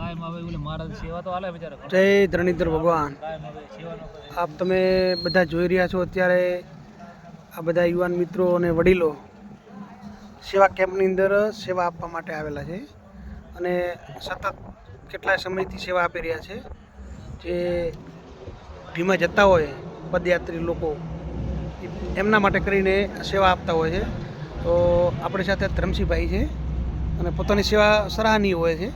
કાયમ આવે ઓલે મહારાજ સેવા તો હાલે બિચારા જય ધરણીધર ભગવાન. આપ તમે બધા જોઈ રહ્યા છો અત્યારે આ બધા યુવાન મિત્રો અને વડીલો સેવા કેમ્પની અંદર સેવા આપવા માટે આવેલા છે અને સતત કેટલાય સમયથી સેવા આપી રહ્યા છે. જે ભીમા જતા હોય પદયાત્રી લોકો એમના માટે કરીને સેવા આપતા હોય છે. તો આપણી સાથે ધરમસિંહભાઈ છે અને પોતાની સેવા સરાહનીય હોય છે.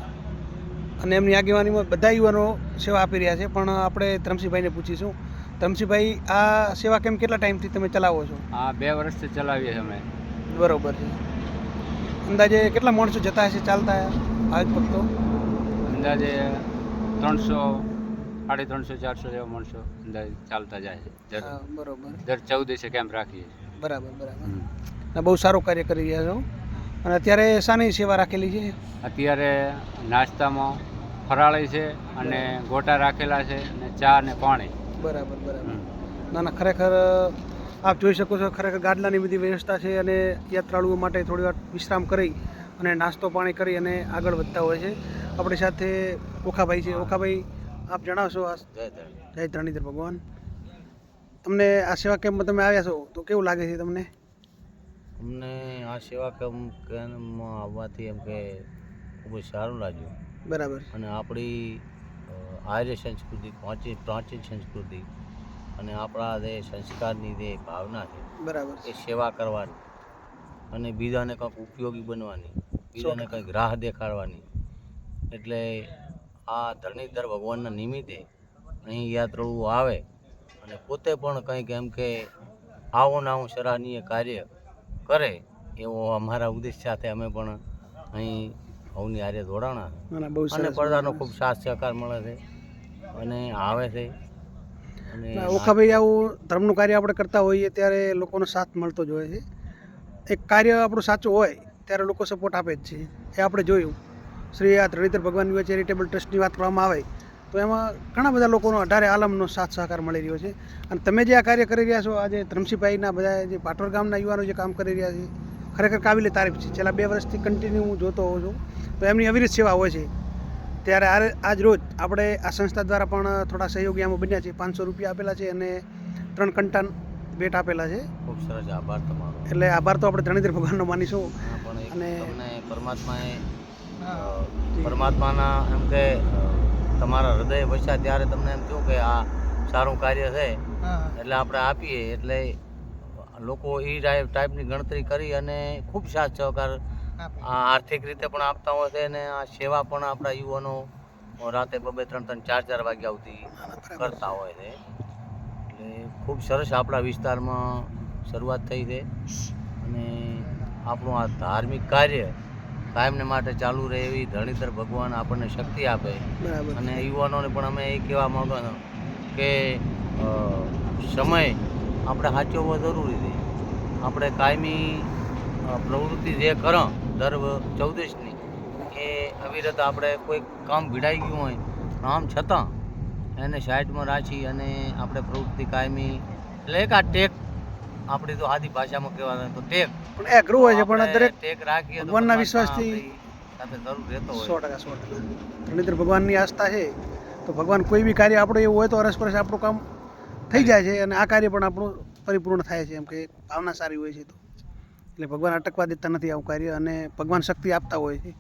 અને એમની આગેવાનીમાં બધા યુવાનો સેવા આપી રહ્યા છે. પણ આપણે ત્રમસીભાઈને પૂછીશું. ત્રમસીભાઈ આ સેવા કેમ કેટલા ટાઈમથી તમે ચલાવો છો? આ બે વર્ષથી ચલાવીએ અમે. બરોબર છે. અંદાજે કેટલા માણસો જતા હશે ચાલતા ભાવિક ભક્તો અંદાજે ત્રણસો સાડી ત્રણસો ચારસો જેવા માણસો અંદાજે ચાલતા જાય છે. હા, બરોબર. દર ચૌદસે કેમ્પ રાખીએ છીએ. બરાબર બરાબર. બહુ સારું કાર્ય કરી રહ્યા છો. અને અત્યારે શાની સેવા રાખેલી છે? અત્યારે નાસ્તામાં ફરાળી છે અને ગોટા રાખેલા છે અને ચા અને પાણી. બરાબર બરાબર. ના ના ખરેખર આપ જોઈ શકો છો ખરેખર ગાદલાની બધી વ્યવસ્થા છે અને યાત્રાળુઓ માટે થોડી વાર વિશ્રામ કરી અને નાસ્તો પાણી કરી અને આગળ વધતા હોય છે. આપણી સાથે ઓખાભાઈ છે. ઓખાભાઈ આપ જણાવશો આ જય ધરણીધર ભગવાન. તમને આ સેવા કેમ્પમાં તમે આવ્યા છો તો કેવું લાગે છે તમને? અમને આ સેવા કેમ્પ કેમ્પમાં આવવાથી એમ કે ખૂબ જ સારું લાગ્યું. બરાબર. અને આપણી આર્ય સંસ્કૃતિ પ્રાચીન પ્રાચીન સંસ્કૃતિ અને આપણા જે સંસ્કારની જે ભાવના છે બરાબર. એ સેવા કરવાની અને બીજાને કંઈક ઉપયોગી બનવાની બીજાને કંઈક રાહ દેખાડવાની. એટલે આ ધરણીધર ભગવાનના નિમિત્તે અહીં યાત્રાળુ આવે અને પોતે પણ કંઈક એમ કે આવો ને સરાહનીય કાર્ય કરે એવો અમારા ઉદ્દેશ સાથે અમે પણ અહીં સૌની હારે જોડાણા અને પડદાનો ખૂબ સાથ સહકાર મળે છે અને આવે છે. ઓખાભાઈ આવું ધર્મનું કાર્ય આપણે કરતા હોઈએ ત્યારે લોકોનો સાથ મળતો જ હોય છે. એક કાર્ય આપણું સાચું હોય ત્યારે લોકો સપોર્ટ આપે જ છે. એ આપણે જોયું. શ્રી આ ધરણીધર ભગવાન યુવા ચેરિટેબલ ટ્રસ્ટની વાત કરવામાં આવે તો એમાં ઘણા બધા લોકોનો અઢારે આલમનો સાથ સહકાર મળી રહ્યો છે. અને તમે જે આ કાર્ય કરી રહ્યા છો આજે ધરમસિંહભાઈના બધા જે પાટોર ગામના યુવાનો જે કામ કરી રહ્યા છે ખરેખર કાબિલે તારીફ છે. છેલ્લા બે વર્ષથી કન્ટિન્યુ હું જોતો હોઉં છું. તો એમની અવિરત સેવા હોય છે. ત્યારે આ આજ રોજ આપણે આ સંસ્થા દ્વારા પણ થોડા સહયોગી આમાં બન્યા છે. પાંચસો રૂપિયા આપેલા છે અને ત્રણ કંટાન ભેટ આપેલા છે. ખૂબ સરસ આભાર તમારો. એટલે આભાર તો આપણે ધરણીધર ભગવાનનો માનીશું. અને- તમને પરમાત્માએ પરમાત્માના એમ કે તમારા હૃદય વસ્યા ત્યારે તમને એમ કહ્યું કે આ સારું કાર્ય છે. એટલે આપણે આપીએ. એટલે લોકો એ ટાઈપની ગણતરી કરી અને ખૂબ સાથ સહકાર આર્થિક રીતે પણ આપતા હોય છે અને આ સેવા પણ આપણા યુવાનો રાતે બબે ત્રણ ત્રણ ચાર ચાર વાગ્યા સુધી કરતા હોય છે. એટલે ખૂબ સરસ આપણા વિસ્તારમાં શરૂઆત થઈ છે. અને આપણું આ ધાર્મિક કાર્ય કાયમને માટે ચાલુ રહે એવી ધરણીધર ભગવાન આપણને શક્તિ આપે. અને યુવાનોને પણ અમે એ કહેવા માંગો કે સમય આપણે સાચવવો જરૂરી છે. આપણે કાયમી પ્રવૃત્તિ જે કરો દર ચૌદશની એ અવિરત આપણે કોઈ કામ ભીડાઈ ગયું હોય આમ છતાં એને સાઈડમાં રાખી અને આપણે પ્રવૃત્તિ કાયમી. એટલે એક આ ટેક આપણી તો આદિ ભાષામાં કહેવાય તો ટેક. પણ એ અઘરું હોય છે પણ અત્યારે દરેક ટેક રાખીએ તો ભગવાનના વિશ્વાસથી સાથે જરૂર રહેતો હોય. સો ટકા સો ટકા. ધરણીધર ભગવાનની આસ્થા છે તો ભગવાન કોઈ બી કાર્ય આપણું એવું હોય તો અરસપરસ આપણું કામ થઈ જાય છે અને આ કાર્ય પણ આપણું પરિપૂર્ણ થાય છે એમ કે ભાવના સારી હોય છે તો. એટલે ભગવાન અટકવા દેતા નથી આવું કાર્ય અને ભગવાન શક્તિ આપતા હોય છે.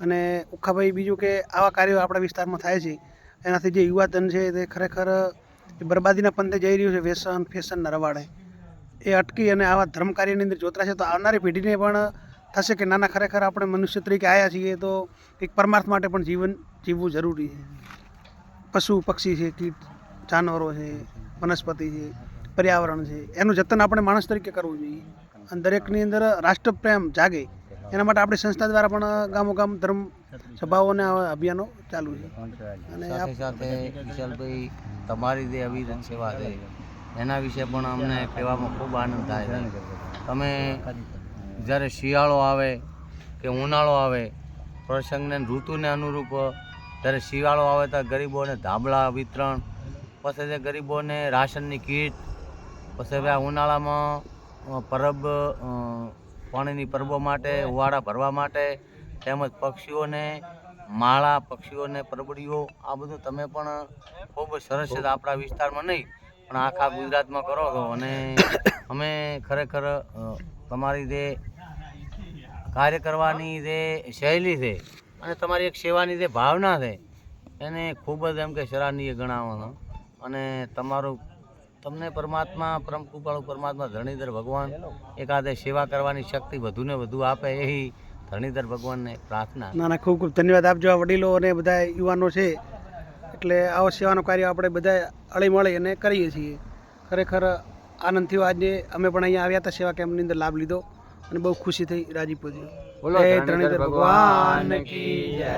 અને ઉખાભાઈ બીજું કે આવા કાર્યો આપણા વિસ્તારમાં થાય છે. એનાથી જે યુવાધન છે તે ખરેખર બરબાદીના પંથે જઈ રહ્યું છે વ્યસન ફેશનના રવાડે. એ અટકી અને આવા ધર્મ કાર્યની અંદર જોતરાશે તો આવનારી પેઢીને પણ થશે કે નાના ખરેખર આપણે મનુષ્ય તરીકે આવ્યા છીએ તો એક પરમાર્થ માટે પણ જીવન જીવવું જરૂરી છે. પશુ, પક્ષી છે, કીટ, જાનવરો છે, વનસ્પતિ છે, પર્યાવરણ છે. એનું જતન આપણે માણસ તરીકે કરવું જોઈએ. અને દરેકની અંદર રાષ્ટ્રપ્રેમ જાગે. એના માટે આપણી સંસ્થા દ્વારા પણ ગામો ગામ ધર્મ સભાઓ અને અભિયાનો ચાલુ છે. અને સાથે સાથે વિશાલભાઈ, તમારી જે અવિરત સેવા છે, એના વિશે પણ અમને કહેવામાં ખૂબ આનંદ થાય છે. તમે જ્યારે શિયાળો આવે કે ઉનાળો આવે, પ્રસંગને ઋતુને અનુરૂપ, જ્યારે શિયાળો આવે ત્યારે ગરીબોને ધાબળા વિતરણ, પછી જે ગરીબોને રાશનની કીટ, પછી આ ઉનાળામાં પરબ પાણીની પરબો માટે ઉવાડા ભરવા માટે, તેમજ પક્ષીઓને, માળા પક્ષીઓને, પરબડીઓ, આ બધું તમે પણ ખૂબ સરસ આપણા વિસ્તારમાં નહીં, પણ આખા ગુજરાતમાં કરો છો. અને અમે ખરેખર તમારી જે કાર્ય કરવાની જે શૈલી છે અને તમારી એક સેવાની જે ભાવના છે, એને ખૂબ જ એમ કે સરાહનીય ગણાવવાનો. અને તમારું તમને પરમાત્મા પરમ કૃપાળુ પરમાત્મા ધરણીધર ભગવાન એકાદે સેવા કરવાની શક્તિ વધુને વધુ આપે એ ધરણીધર ભગવાનને પ્રાર્થના. ના ના ખૂબ ખૂબ ધન્યવાદ આપજો આ વડીલો અને બધા યુવાનો છે. એટલે આવો સેવાનું કાર્ય આપણે બધા અળી મળી અને કરીએ છીએ. ખરેખર આનંદ થયો આજે અમે પણ અહીંયા આવ્યા હતા સેવા કેમ્પની અંદર લાભ લીધો અને બહુ ખુશી થઈ રાજીપુર બોલો ધરણીધર ભગવાન કી જય.